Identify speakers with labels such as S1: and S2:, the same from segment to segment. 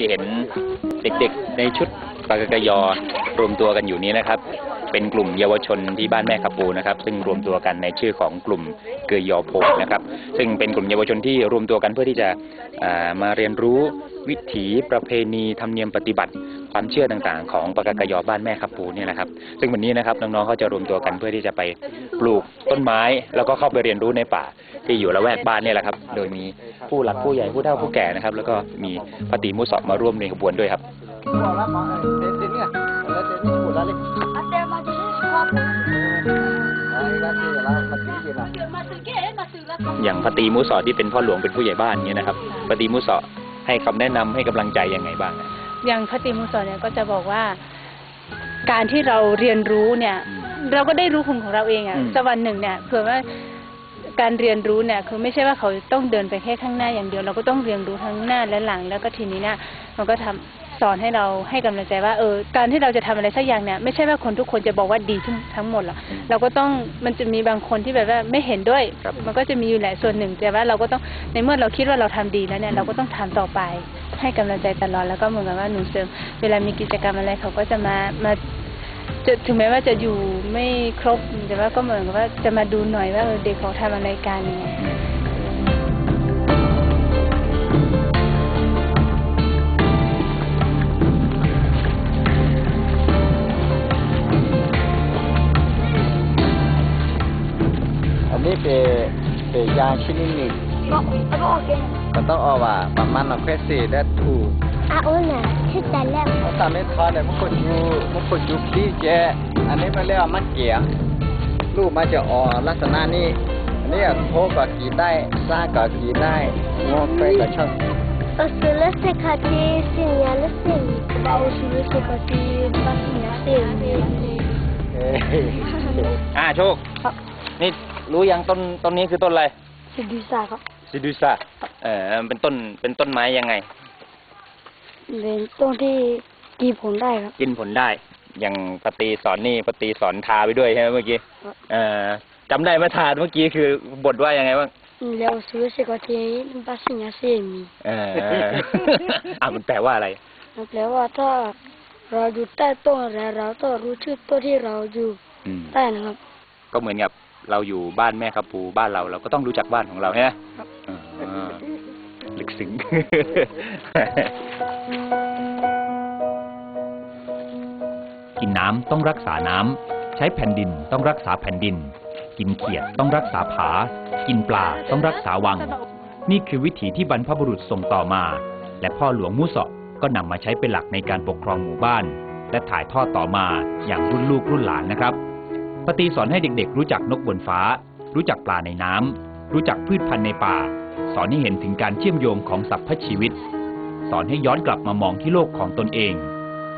S1: ที่เห็นเด็กๆในชุดปากกยอรวมตัวกันอยู่นี้นะครับ เป็นกลุ่มเยาวชนที่บ้านแม่ขับปูนะครับ ซึ่งรวมตัวกันในชื่อของกลุ่มเกยยอโพนะครับ ซึ่งเป็นกลุ่มเยาวชนที่รวมตัวกันเพื่อที่จะามาเรียนรู้วิถีประเพณีธรรมเนียมปฏิบัติ ความเชื่อต่างๆ ของปากกยอบ้านแม่ขับปูเนี่ยนะครับ ซึ่งวันนี้นะครับน้องๆเขาจะรวมตัวกันเพื่อที่จะไปปลูกต้นไม้ แล้วก็เข้าไปเรียนรู้ในป่าที่อยู่ละแวกบ้านเนี่ยแหละครับ โดยมีผู้หลักผู้ใหญ่ผู้เฒ่าผู้แก่นะครับ แล้วก็มีพระตีมุสอบมาร่วมในขบวนด้วยครับอย่างพระตีมุสอที่เป็นพ่อหลวงเป็นผู้ใหญ่บ้านเนี่ยนะครับพระตีมุสอให้คำแนะนำให้กำลังใจยังไงบ้าง อะ
S2: อย่างพระติมุสรเนี่ยก็จะบอกว่า การที่เราเรียนรู้เนี่ย เราก็ได้รู้คุณของเราเองอะ
S1: อืม
S2: สักวันหนึ่งเนี่ยเผื่อว่าการเรียนรู้เนี่ยคือไม่ใช่ว่าเขาต้องเดินไปแค่ข้างหน้าอย่างเดียว เราก็ต้องเรียนรู้ทั้งหน้าและหลัง แล้วก็ทีนี้เนี่ยมันก็ทำสอนให้เราให้กำลังใจว่าเออการที่เราจะทำอะไรสักอย่างเนี่ยไม่ใช่ว่าคนทุกคนจะบอกว่าดีทั้งทั้งหมดหรอกเราก็ต้องมันจะมีบางคนที่แบบว่าไม่เห็นด้วย
S1: ครับ
S2: มันก็จะมีอยู่แหละส่วนหนึ่งแต่ว่าเราก็ต้องในเมื่อเราคิดว่าเราทำดีแล้วเนี่ยเราก็ต้องทำต่อไป ให้กำลังใจตลอดแล้วก็เหมือนกับว่าหนูเสริมเวลามีกิจกรรมอะไรเขาก็จะมามาจะถึงแม้ว่าจะอยู่ไม่ครบแต่ว่าก็เหมือนกับว่าจะมาดูหน่อยว่าเด็กเขาทำอะไรกันย่างเงี้ย
S3: อันนี้เป็นเป็นยาชนิดหนึ่ง มันต้องเอาว่าประมาณเอาแค่สี่ได้ถูก
S4: Aona, kita lem.
S3: เพราะตามไม่ทอดเนี่ยมันคนอยู่มันคนอยู่ดีแจอันนี้มันเรียกว่ามันเกียงลูกมันจะออกลักษณะนี้อันนี้อะโคก็กินได้ซ่าก็กินได้งอไปก็ชอบ
S4: Osule sekati sinyal sim. Ba osule sekati basinya sim.
S3: เอ้ย
S1: อ่าโชคนี่รู้ยังต้นต้นนี้คือต้นอะไร
S4: Sedusa kok.
S1: ซิ ดูซาเออมันเป็นต้นเป็นต้นไม้ยังไง
S4: เป็นต้นที่กีผลได้ครับ
S1: กินผลได้ อย่างปฏิสอนนี่ปฏิสอนทาไปด้วยใช่ไหมเมื่อกี้
S4: ครับ
S1: เออจำได้ไหมทาเมื่อกี้คือบทว่ายังไงบ้าง
S4: แล้ว osule sekati basinya sim.
S1: เออ อ่ามันแปลว่าอะไร
S4: นั่นแปลว่าถ้าเราอยู่ใต้ต้นอะไรเราต้องรู้ชื่อต้นที่เราอยู่
S1: อืม
S4: ใต้นะครับ
S1: ก็เหมือนกับ เราอยู่บ้านแม่ครับปูบ้านเรา เราก็ต้องรู้จักบ้านของเราใช่ไหม
S4: ครับ
S1: อ่าลึกซึ้งกินน้ำต้องรักษาน้ำใช้แผ่นดินต้องรักษาแผ่นดิน กินเขียดต้องรักษาผา กินปลาต้องรักษาวัง นี่คือวิถีที่บรรพบุรุษส่งต่อมา และพ่อหลวงมูเสาะก็นำมาใช้เป็นหลักในการปกครองหมู่บ้าน และถ่ายทอดต่อมาอย่างรุ่นลูกรุ่นหลานนะครับ ปฏิสอนให้เด็กๆ รู้จักนกบนฟ้า รู้จักปลาในน้ำ รู้จักพืชพันธุ์ในป่า สอนให้เห็นถึงการเชื่อมโยงของสรรพชีวิต สอนให้ย้อนกลับมามองที่โลกของตนเอง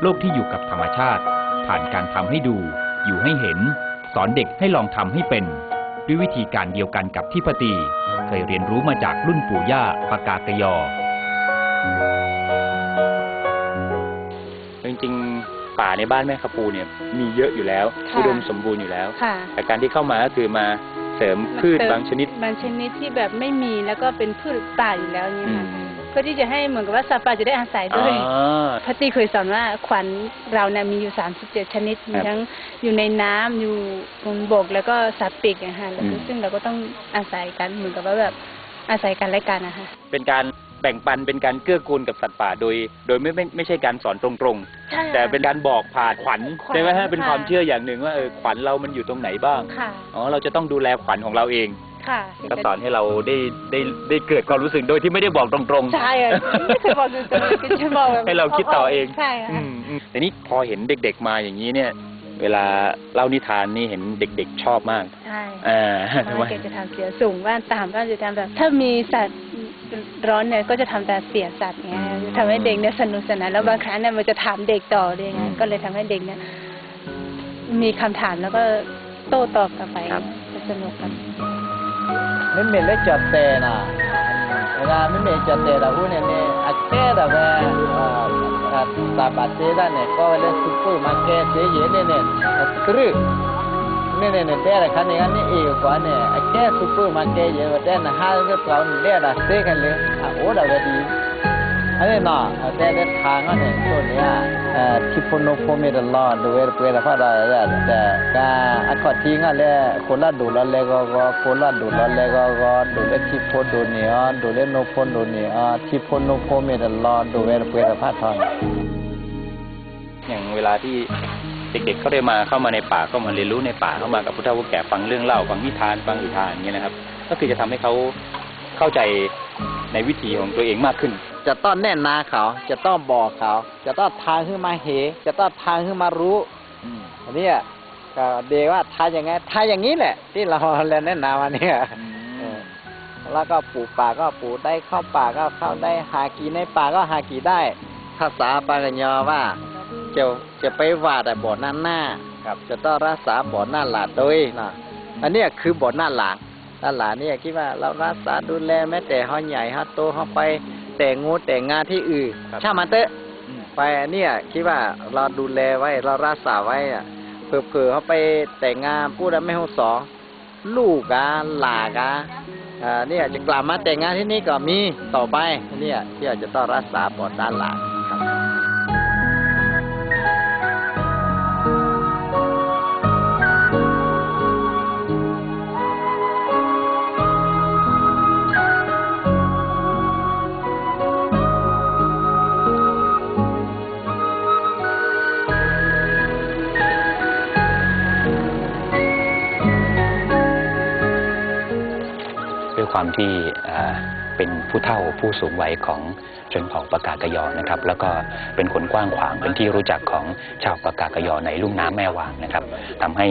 S1: โลกที่อยู่กับธรรมชาติ ผ่านการทำให้ดู อยู่ให้เห็น สอนเด็กให้ลองทำให้เป็น ด้วยวิธีการเดียวกันกับที่พตีเคยเรียนรู้มาจากรุ่นปู่ย่าปากากยอ ป่าในบ้านแม่ขปูเนี่ยมีเยอะอยู่แล้ว
S2: ค่ะ
S1: อุดมสมบูรณ์อยู่แล้ว
S2: ค่ะ
S1: แต่การที่เข้ามาก็คือมาเสริมพืช
S2: เติม
S1: บางชนิด
S2: บางชนิดที่แบบไม่มีแล้วก็เป็นพืชป่าอยู่แล้วอย่าง
S1: อื
S2: เงี้ย
S1: ม
S2: ค่ะเพื่อที่จะให้เหมือนกับว่าสัตว์ป่าจะได้อาศัย
S1: อ๋
S2: ด้วย
S1: อ
S2: พระตรีเคยสอนว่าขวัญเราเนี่ยมีอยู่ 37 ชนิด มี
S1: ครับ
S2: ทั้งอยู่ในน้ำอยู่บนบกแล้วก็สัตว์ปีกอะค่ะแล้วก็
S1: อืม
S2: ซึ่งเราก็ต้องอาศัยกันเหมือนกับว่าแบบอาศัยกันและกันนะคะ
S1: เป็นการ แบ่งปันเป็นการเกื้อกูลกับสัตว์ป่าโดย โดยไม่ไม่ไม่ใช่การสอนตรงๆแต่เป็นการบอกผ่านขวัญ
S2: ขวัญ
S1: ใช่ไหมฮะเป็น
S2: ค่ะ
S1: ความเชื่ออย่างหนึ่งว่าเออขวัญเรามันอยู่ตรงไหนบ้าง
S2: ค่ะ
S1: อ๋อเราจะต้องดูแลขวัญของเราเอง
S2: ค่ะ
S1: ก็สอนให้เราได้ได้ได้เกิดความรู้สึกโดยที่ไม่ได้บอกตรงๆ
S2: ใช่อะไม่เคยบอกตรงๆคือจะบอกแบบ
S1: ให้เราคิดต่อเอง
S2: ใช่
S1: อื
S2: ค่ะ
S1: มอืมแต่นี่พอเห็นเด็กๆมาอย่างนี้เนี่ย เวลาเล่านิทานนี่เห็นเด็กๆชอบมาก
S2: ใช่
S1: อ่า
S2: เพราะว่าแกจะทำเสียงสูงบ้านต่ำบ้านจะทำแบบ ถ้ามีสัตว์ ร้อนเนี่ยก็จะทำแต่เสียสัตว์เงี้ยทำให้เด็กเนี่ยสนุกสนานแล้วบางครั้งเนี่ยมันจะถามเด็กต่อเลยไงก็เลยทำให้เด็กเนี่ย มีคำถามแล้วก็โต้ตอบกลับไป
S1: ครับ
S2: จะสนุกครับ
S3: ไม่เหม็นเลยจัดแต่นะเวลาไม่เหม็นจัดแต่เราพูดเนี่ยเนี่ยอาแก่แต่ว่าเอ่อถ้าตาบาดเจ็บได้เนี่ยก็เลยซุปเปอร์มาร์เก็ตเจ๊เย็นเนี่ยเนี่ยกรึเนี่ยเนี่ยเนี่ยแต่ละคันเนี่ยอันนี้เองกว่าเนี่ย อาแก่ซุปเปอร์มาร์เก็ตเยอะแต่นะห้าก็เปล่าเนี่ยละเซ็กันเลยอะโอ้เราจะดีอันนี้นาะแต่แต่ทางก็เนี่ยตัวเนี้ยเอ่อที่พนพมีตลอดดูเวรเวรพระดาแต่ก็อักขทิ้งอะเลยคนละดูละเลยก็ก็คนละดูละเลยก็ก็ดูเลที่พนดูเนี่ยดูเลนพนดูเนี่ยที่พนพมีตลอดดูเวรเวรพระทอน
S1: อย่างเวลาที่ เด็กๆเขาได้มาเข้ามาในป่าเข้ามาเรียนรู้ในป่าเข้ามากับพุทธผู้แก่ฟังเรื่องเล่าฟังนิทานฟังอุทานอย่างเงี้ยนะครับ ก็คือจะทำให้เขาเข้าใจในวิถีของตัวเองมากขึ้น
S3: จะต้องแน่นาเขา จะต้องบอกเขา จะต้องทางขึ้นมาเหจะต้องทางขึ้นมารู้อันเนี้ยก็เดว่าทายยังไงทายอย่างนี้แหละ ที่เราเรียนแนะนำวันนี้เออแล้วก็ปลูกป่าก็ปลูกได้เข้าป่าก็เข้าได้หากินในป่าก็หากินได้ ภาษาปากัญญอว่า จะจะไปว่าแต่บ่อหน้าหน้าครับ จะต้องรักษาบ่อหน้าหลาดด้วยนะอันเนี้ยคือบ่อหน้าหลางหน้าหลานเนี่ยคิดว่าเรารักษาดูแลแม้แต่เขาใหญ่เขาโตเขาไปแต่งงูแต่งงานที่อื่น
S1: ครับ
S3: ช่างมันเตอะไปเนี่ยคิดว่าเราดูแลไว้เรารักษาไว้อะเผื่อๆเขาไปแต่งงานพูดแล้วไม่ห้องสองลูกอะหลากอะอ่าเนี่ยจะกลับมาแต่งงานที่นี่ก็มีต่อไปเนี่ยที่อาจจะต้องรักษาปอดด้านหลัง
S1: เป็นผู้เฒ่าผู้สูงวัยของชนเผ่าปากากยอนะครับ แล้วก็เป็นคนกว้างขวางเป็นที่รู้จักของชาวปากากยอในลุ่มน้ำแม่วางนะครับทำให้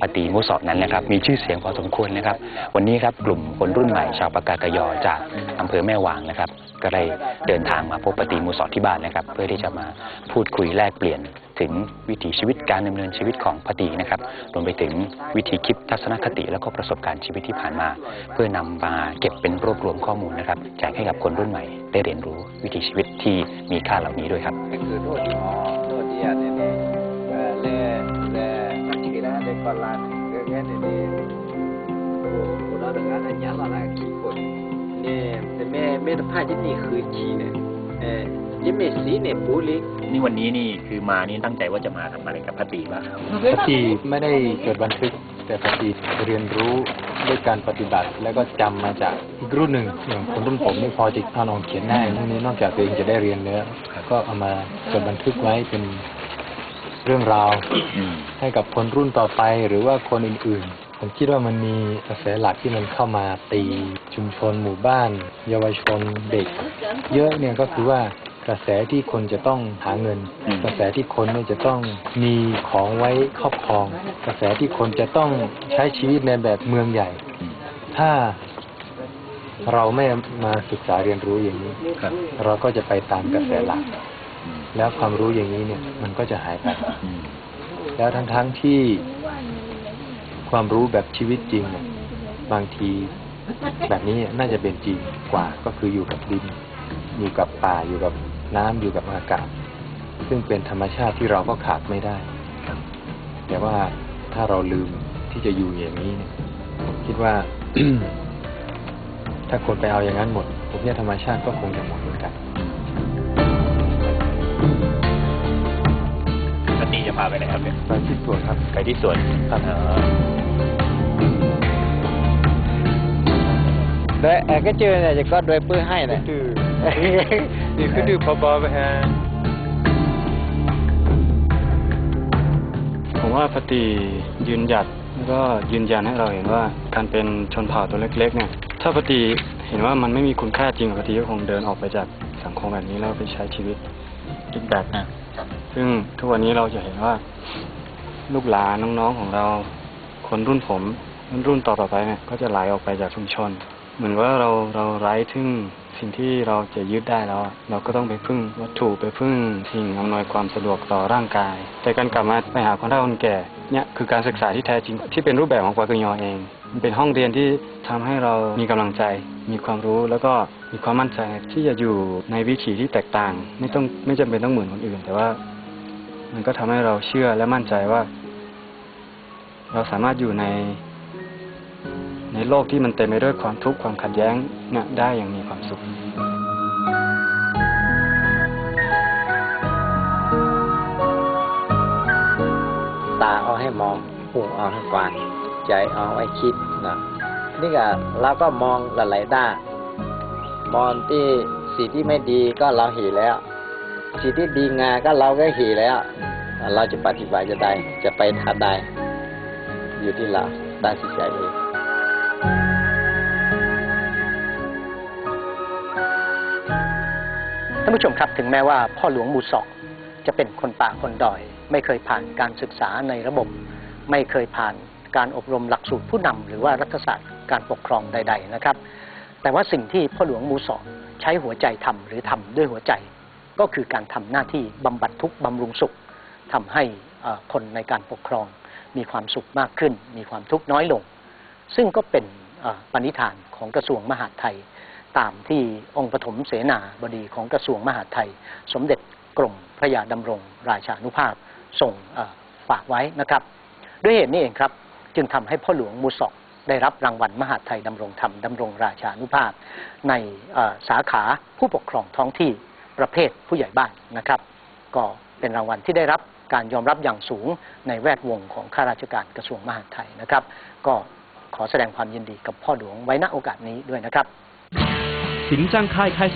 S1: ปฏิมุสอนั้นนะครับ มีชื่อเสียงพอสมควรนะครับ วันนี้ครับกลุ่มคนรุ่นใหม่ชาวปากากยอจากอำเภอแม่วางนะครับ ก็ได้เดินทางมาพบปฏิมุสอที่บ้านนะครับ เพื่อที่จะมาพูดคุยแลกเปลี่ยน ถึงวิถีชีวิตการดำเนินชีวิตของปฏินะครับรวมไปถึงวิธีคิดทัศนคติแล้วก็ประสบการณ์ชีวิตที่ผ่านมา เพื่อนำมาเก็บเป็นรวบรวมข้อมูลนะครับแจกให้กับคนรุ่นใหม่ ได้เรียนรู้วิถีชีวิตที่มีค่าเหล่านี้ด้วยครับ
S3: คือโทษที่หมอโทษที่อันนี้เนี่ยเอ่แล่แล่นักกีฬาเด็กบอลลานเรื่องนี้เนี่ยโอ้โหเราดังนั้นเนี่ยเราหลายคนเนี่ยแต่แม่แม่ผ้าที่นี่คือชีเนี่ย เออยิ่งไม่สีเนี่ยปูลิ
S1: นี่วันนี้นี่คือมานี่ตั้งใจว่าจะมาทำอะไรกับพติบ้าง
S5: ปฏิไม่ได้จดบันทึกแต่ปฏิเรียนรู้ด้วยการปฏิบัติ แล้วก็จำมาจากอีกรุ่นหนึ่งอย่างคนรุ่นผมนี่พอจะอ่านออกเขียนได้พวกนี้นอกจากตัวเองจะได้เรียนแล้วก็เอามาจดบันทึกไว้เป็นเรื่องราวให้กับคนรุ่นต่อไปหรือว่าคนอื่นๆ ผมคิดว่ามันมีกระแสหลักที่มันเข้ามาตีชุมชนหมู่บ้าน เยาวชนเด็ก เยอะเนี่ยก็คือว่า กระแสที่คนจะต้องหาเงิน
S1: อืม
S5: กระแสที่คนเนี่ยจะต้องมีของไว้ครอบครอง กระแสที่คนจะต้องใช้ชีวิตในแบบเมืองใหญ่ ถ้าเราไม่มาศึกษาเรียนรู้อย่างนี้
S1: ครับ
S5: เราก็จะไปตามกระแสหลัก แล้วความรู้อย่างนี้เนี่ย มันก็จะหายไปแล้วทั้งๆที่ความรู้แบบชีวิตจริงเนี่ยบางทีแบบนี้น่าจะเป็นจริงกว่าก็คืออยู่กับดิน อยู่กับป่าอยู่กับ น้ำอยู่กับอากาศ ซึ่งเป็นธรรมชาติที่เราก็ขาดไม่ได้แต่ว่าถ้าเราลืมที่จะอยู่อย่างนี้เนี่ยผมคิดว่า ถ้าคนไปเอาอย่างนั้นหมดผมเนี่ยธรรมชาติก็คงจะหมดเหมือนกัน
S1: พติจะพาไปไหนครับเนี่ย
S5: ไปที่ตัวครับ
S1: ไปที่สวน
S5: ครับ
S1: เอ่อ
S3: โดยเอ่อก็เจอเนี่ยจะก็โดยปื้อให้เนี่ย
S5: ดื้อนี่คือดื้อพอบอไปฮะ
S6: ผมว่าปฏิยืนหยัดแล้วก็ยืนยันให้เราเห็นว่าการเป็นชนเผ่าตัวเล็กๆเนี่ย ถ้าปฏิเห็นว่ามันไม่มีคุณค่าจริงปฏิก็คงเดินออกไปจากสังคมแบบนี้แล้วไปใช้ชีวิตอีกแบบหนะซึ่งทุกวันนี้เราจะเห็นว่าลูกหลานน้องๆของเรา คนรุ่นผมรุ่นต่อๆไปเนี่ยก็จะไหลออกไปจากชุมชน เหมือนว่าเราเราไร้ซึ่ง สิ่งที่เราจะยึดได้แล้ว เราก็ต้องไปพึ่งวัตถุไปพึ่งสิ่งอำนวยความสะดวกต่อร่างกาย แต่การกลับมาไปหาคนเฒ่าคนแก่เนี่ยคือการศึกษาที่แท้จริง ที่เป็นรูปแบบของปกยอเองมันเป็นห้องเรียนที่ทำให้เรามีกำลังใจ มีความรู้แล้วก็มีความมั่นใจที่จะอยู่ในวิถีที่แตกต่าง ไม่ต้องไม่จำเป็นต้องเหมือนคนอื่น แต่ว่า มันก็ทำให้เราเชื่อและมั่นใจว่า เราสามารถอยู่ใน ในโลกที่มันเต็มไปด้วยความทุกข์ความขัดแย้งเนี่ยได้อย่างมีความสุข
S3: ตาเอาให้มองหูเอาให้ฟังใจเอาไว้คิดนะนี่ก็เราก็มองหลายๆด้านมองที่สิ่งที่ไม่ดีก็เราเห็นแล้วสิ่งที่ดีงามก็เราก็เห็นแล้ว เราจะปฏิบัติจะได้จะไปทางใดอยู่ที่เราตั้สินใจเอง
S7: ท่านผู้ชมครับถึงแม้ว่าพ่อหลวงมูสอกจะเป็นคนป่าคนดอย ไม่เคยผ่านการศึกษาในระบบ ไม่เคยผ่านการอบรมหลักสูตรผู้นำหรือว่ารัฐศาสตร์การปกครองใด ๆนะครับ แต่ว่าสิ่งที่พ่อหลวงมูสอกใช้หัวใจทำหรือทำด้วยหัวใจ ก็คือการทำหน้าที่บำบัดทุกข์บำรุงสุขทำให้คนในการปกครอง มีความสุขมากขึ้น มีความทุกข์น้อยลง ซึ่งก็เป็นปณิธานของกระทรวงมหาดไทย ตามที่องค์ปฐมเสนาบดีของกระทรวงมหาดไทย สมเด็จกรมพระยาดำรงราชานุภาพส่งฝากไว้นะครับ ด้วยเหตุนี้เองครับ จึงทำให้พ่อหลวงมูสอกได้รับรางวัลมหาดไทยดำรงธรรมดำรงราชานุภาพ ในสาขาผู้ปกครองท้องที่ประเภทผู้ใหญ่บ้านนะครับ ก็เป็นรางวัลที่ได้รับการยอมรับอย่างสูงในแวดวงของข้าราชการกระทรวงมหาดไทยนะครับ ก็ ขอแสดงความยินดีกับพ่อหลวงไว้ณโอกาสนี้ด้วยนะครับ
S1: สินจ้างค่ายค่าย